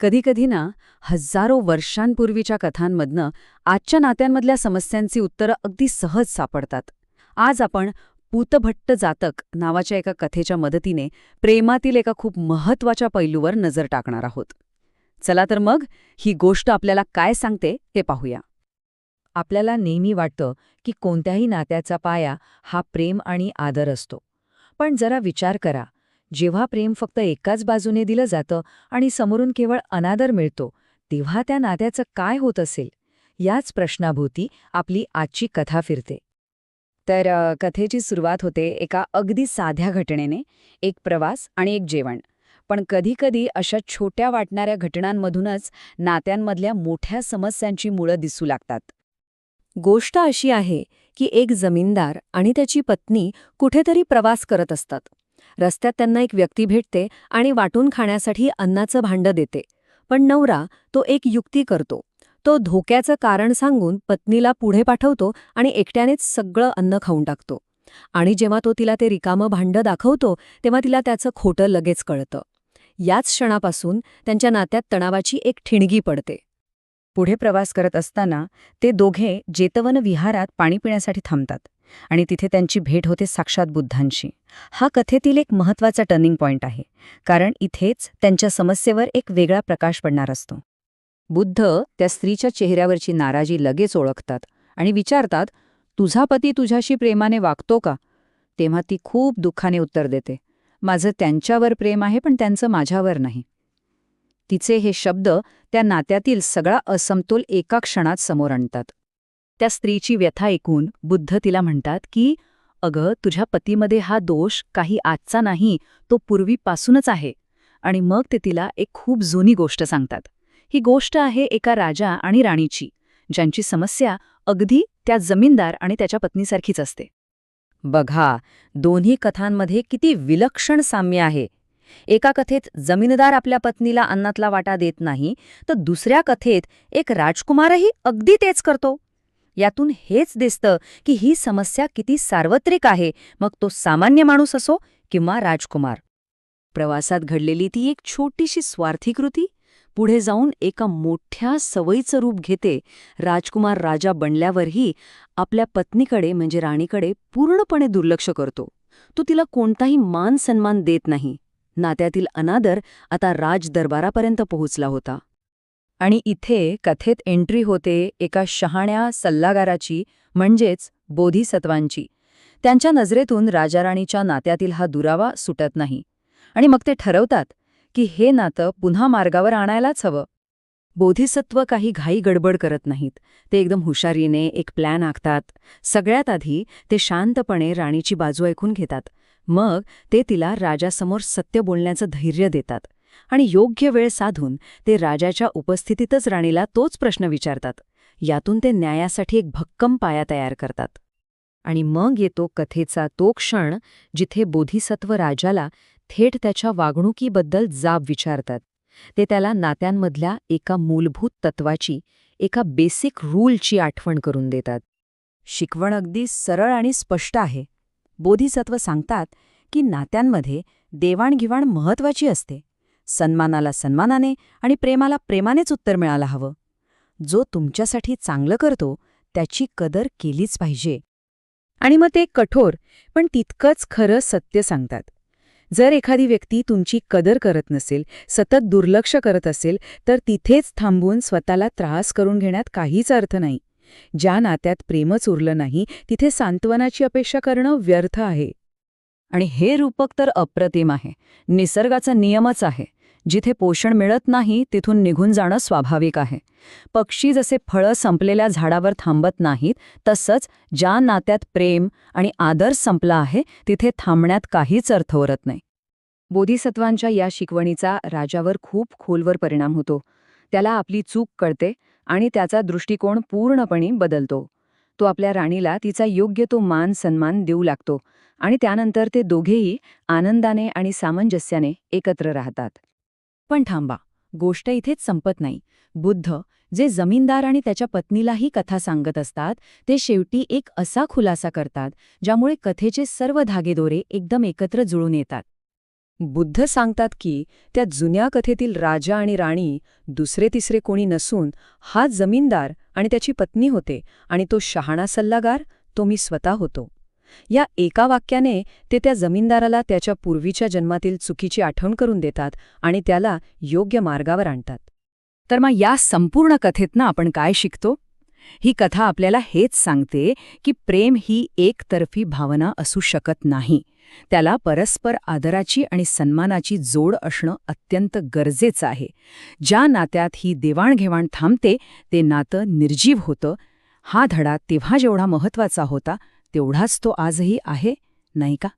कधीकधी ना हजारो वर्षांपूर्वीच्या कथांमधनं आजच्या नात्यांमधल्या समस्यांची उत्तरं अगदी सहज सापडतात. आज आपण पूतभट्ट जातक नावाच्या एका कथेच्या मदतीने प्रेमातील एका खूप महत्त्वाच्या पैलूवर नजर टाकणार आहोत. चला तर मग ही गोष्ट आपल्याला काय सांगते ते पाहूया. आपल्याला नेहमी वाटतं की कोणत्याही नात्याचा पाया हा प्रेम आणि आदर असतो. पण जरा विचार करा जेव्हा प्रेम फक्त एकाच बाजूने दिलं जातं आणि समोरून केवळ अनादर मिळतो तेव्हा त्या नात्याचं काय होत असेल? याच प्रश्नाभोवती आपली आजची कथा फिरते. तर कथेची सुरुवात होते एका अगदी साध्या घटनेने एक प्रवास आणि एक जेवण. पण कधीकधी अशा छोट्या वाटणाऱ्या घटनांमधूनच नात्यांमधल्या मोठ्या समस्यांची मुळं दिसू लागतात. गोष्ट अशी आहे की एक जमीनदार आणि त्याची पत्नी कुठेतरी प्रवास करत असतात. रस्त्यात त्यांना एक व्यक्ती भेटते आणि वाटून खाण्यासाठी अन्नाचं भांडं देते. पण नवरा तो एक युक्ती करतो. तो धोक्याचं कारण सांगून पत्नीला पुढे पाठवतो आणि एकट्यानेच सगळं अन्न खाऊन टाकतो. आणि जेव्हा तो तिला ते रिकामं भांडं दाखवतो तेव्हा तिला त्याचं खोटं लगेच कळतं. याच क्षणापासून त्यांच्या नात्यात तणावाची एक ठिणगी पडते. पुढे प्रवास करत असताना ते दोघे जेतवन विहारात पाणी पिण्यासाठी थांबतात. आणि तिथे त्यांची भेट होते साक्षात बुद्धांशी. हा कथेतील एक महत्त्वाचा टर्निंग पॉइंट आहे कारण इथेच त्यांच्या समस्येवर एक वेगळा प्रकाश पडणार असतो. बुद्ध त्या स्त्रीच्या चेहऱ्यावरची नाराजी लगेच ओळखतात आणि विचारतात तुझा पती तुझ्याशी प्रेमाने वागतो का? तेव्हा ती खूप दुःखाने उत्तर देते माझं त्यांच्यावर प्रेम आहे पण त्यांचं माझ्यावर नाही. तिचे हे शब्द त्या नात्यातील सगळा असमतोल एका क्षणात समोर आणतात. त्या स्त्रीची व्यथा ऐकून बुद्ध तिला म्हणतात की अगं तुझ्या पतीमध्ये हा दोष काही आजचा नाही तो पूर्वीपासूनच आहे. आणि मग ते तिला एक खूप जुनी गोष्ट सांगतात. ही गोष्ट आहे एका राजा आणि राणीची ज्यांची समस्या अगदी त्या जमीनदार आणि त्याच्या पत्नीसारखीच असते. बघा दोन्ही कथांमध्ये किती विलक्षण साम्य आहे. एका कथेत जमीनदार आपल्या पत्नीला अन्नातला वाटा देत नाही तर दुसऱ्या कथेत एक राजकुमारही अगदी तेच करतो. यातून हेच दिसतं की ही समस्या किती सार्वत्रिक आहे. मग तो सामान्य माणूस असो किंवा राजकुमार. प्रवासात घडलेली ती एक छोटीशी स्वार्थी कृती पुढे जाऊन एका मोठ्या सवयीचं रूप घेते. राजकुमार राजा बनल्यावरही आपल्या पत्नीकडे म्हणजे राणीकडे पूर्णपणे दुर्लक्ष करतो. तो तिला कोणताही मान सन्मान देत नाही. नात्यातील अनादर आता राजदरबारापर्यंत पोहोचला होता. आणि इथे कथेत एंट्री होते एका शहाण्या सल्लागाराची म्हणजेच बोधिसत्वांची. त्यांच्या नजरेतून राजाराणीच्या नात्यातील हा दुरावा सुटत नाही. आणि मग ते ठरवतात की हे नातं पुन्हा मार्गावर आणायलाच हवं. बोधिसत्व काही घाई गडबड करत नाहीत. ते एकदम हुशारीने एक प्लॅन आखतात. सगळ्यात आधी ते शांतपणे राणीची बाजू ऐकून घेतात. मग ते तिला राजासमोर सत्य बोलण्याचं धैर्य देतात. आणि योग्य वेळ साधून ते राजाच्या उपस्थितीतच राणीला तोच प्रश्न विचारतात. यातून ते न्यायासाठी एक भक्कम पाया तयार करतात. आणि मग येतो कथेचा तो क्षण जिथे बोधिसत्व राजाला थेट त्याच्या वागणुकीबद्दल जाब विचारतात. ते त्याला नात्यांमधल्या एका मूलभूत तत्वाची एका बेसिक रूलची आठवण करून देतात. शिकवण अगदी सरळ आणि स्पष्ट आहे. बोधिसत्व सांगतात की नात्यांमध्ये देवाणघेवाण महत्वाची असते. सन्मानाला सन्मानाने आणि प्रेमाला प्रेमानेच उत्तर मिळायला हवं. जो तुमच्यासाठी चांगलं करतो त्याची कदर केलीच पाहिजे. आणि मग ते कठोर पण तितकंच खरं सत्य सांगतात. जर एखादी व्यक्ती तुमची कदर करत नसेल सतत दुर्लक्ष करत असेल तर तिथेच थांबून स्वतःला त्रास करून घेण्यात काहीच अर्थ नाही. ज्या नात्यात प्रेमच उरलं नाही तिथे सांत्वनाची अपेक्षा करणं व्यर्थ आहे. आणि हे रूपक तर अप्रतिम आहे. निसर्गाचा नियमच आहे. जिथे पोषण मिळत नाही तिथून निघून जाणं स्वाभाविक आहे. पक्षी जसे फळं संपलेल्या झाडावर थांबत नाहीत तसंच ज्या नात्यात प्रेम आणि आदर संपला आहे तिथे थांबण्यात काहीच अर्थ उरत नाही. बोधिसत्वांच्या या शिकवणीचा राजावर खूप खोलवर परिणाम होतो. त्याला आपली चूक कळते आणि त्याचा दृष्टिकोन पूर्णपणे बदलतो. तो आपल्या राणीला तिचा योग्य तो मान सन्मान देऊ लागतो आणि त्यानंतर ते दोघेही आनंदाने आणि सामंजस्याने एकत्र राहतात. पण थांबा गोष्ट इथेच संपत नाही. बुद्ध जे जमीनदार आणि त्याच्या पत्नीलाही कथा सांगत असतात ते शेवटी एक असा खुलासा करतात ज्यामुळे कथेचे सर्व धागेदोरे एकदम एकत्र जुळून येतात. बुद्ध सांगतात की त्या जुन्या कथेतील राजा आणि राणी दुसरे तिसरे कोणी नसून हा जमीनदार आणि त्याची पत्नी होते आणि तो शहाणा सल्लागार तो मी स्वतः होतो. या एका वाक्याने ते त्या जमीनदाराला त्याच्या पूर्वीच्या जन्मातील चुकीची आठवण करून देतात आणि त्याला योग्य मार्गावर आणतात. तर मग या संपूर्ण कथेतनं आपण काय शिकतो? ही कथा आपल्याला हेच सांगते की प्रेम ही एकतर्फी भावना असू शकत नाही. त्याला परस्पर आदराची आणि सन्मानाची जोड असणं अत्यंत गरजेचं आहे. ज्या नात्यात ही देवाणघेवाण थांबते ते नातं निर्जीव होतं. हा धडा तेव्हा जेवढा महत्त्वाचा होता तेवढाच तो आजही आहे नाही का?